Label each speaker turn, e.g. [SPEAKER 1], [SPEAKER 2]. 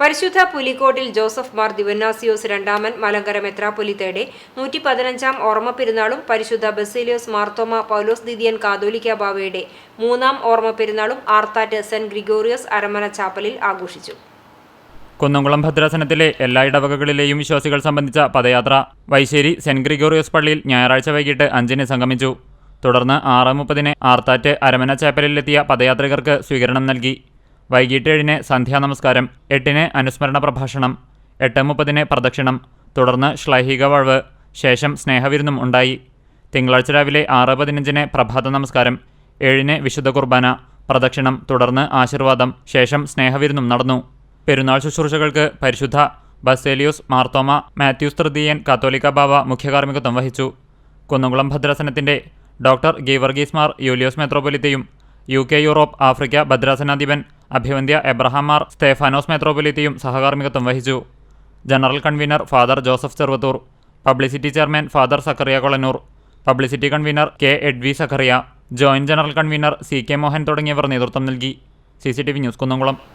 [SPEAKER 1] പരിശുദ്ധ പുലിക്കോട്ടിൽ ജോസഫ് മാർ ദിവന്നാസിയോസ് രണ്ടാമൻ മലങ്കര മെത്രാപ്പൊലിത്തയുടെ നൂറ്റി പതിനഞ്ചാം ഓർമ്മ പെരുന്നാളും പരിശുദ്ധ ബസേലിയോസ് മാർത്തോമ പൗലോസ് ദിദിയൻ കാതോലിക്ക ബാവയുടെ മൂന്നാം ഓർമ്മ പെരുന്നാളും ആർത്താറ്റ് സെന്റ് ഗ്രിഗോറിയോസ് അരമന ചാപ്പലിൽ ആഘോഷിച്ചു.
[SPEAKER 2] കുന്നംകുളം ഭദ്രാസനത്തിലെ എല്ലാ ഇടവകകളിലെയും വിശ്വാസികൾ സംബന്ധിച്ച പദയാത്ര വൈശ്ശേരി സെന്റ് ഗ്രിഗോറിയോസ് പള്ളിയിൽ ഞായറാഴ്ച വൈകിട്ട് അഞ്ചിന് സംഗമിച്ചു. തുടർന്ന് ആറ് മുപ്പതിന് ആർത്താറ്റ് അരമന ചാപ്പലിലെത്തിയ പദയാത്രികർക്ക് സ്വീകരണം നൽകി. വൈകിട്ട് ഏഴിന് സന്ധ്യാനമസ്കാരം എട്ടിന് അനുസ്മരണ പ്രഭാഷണം എട്ട് മുപ്പതിന് പ്രദക്ഷിണം തുടർന്ന് ശ്ലൈഹിക വഴവ് ശേഷം സ്നേഹവിരുന്നും ഉണ്ടായി. തിങ്കളാഴ്ച രാവിലെ ആറ് പതിനഞ്ചിന് പ്രഭാത നമസ്കാരം ഏഴിന് വിശുദ്ധ കുർബാന പ്രദക്ഷിണം തുടർന്ന് ആശീർവാദം ശേഷം സ്നേഹവിരുന്നും നടന്നു. പെരുന്നാൾ ശുശ്രൂഷകൾക്ക് പരിശുദ്ധ ബസേലിയോസ് മാർത്തോമ മാത്യൂസ് തൃതീയൻ കാത്തോലിക്ക ബാബ മുഖ്യകാർമ്മികത്വം വഹിച്ചു. കുന്നംകുളം ഭദ്രാസനത്തിന്റെ ഡോക്ടർ ഗീവർഗീസ് മാർ യൂലിയോസ് മെത്രോപൊലിത്തയും യു കെ യൂറോപ്പ് ആഫ്രിക്ക ഭദ്രാസനാധിപൻ അഭിവന്ധ്യ എബ്രഹാം മാർ സ്തേഫാനോസ് മെത്രോപൊലിത്തയും സഹകാർമ്മികത്വം വഹിച്ചു. General convener father Joseph Cheruvathur. Publicity chairman father Zacharia Kolannur. Publicity convener K എഡ്വി Zacharia joint general convener C K Mohan തുടങ്ങിയവർ നേതൃത്വം നൽകി. C C T V news Kunnamkulam.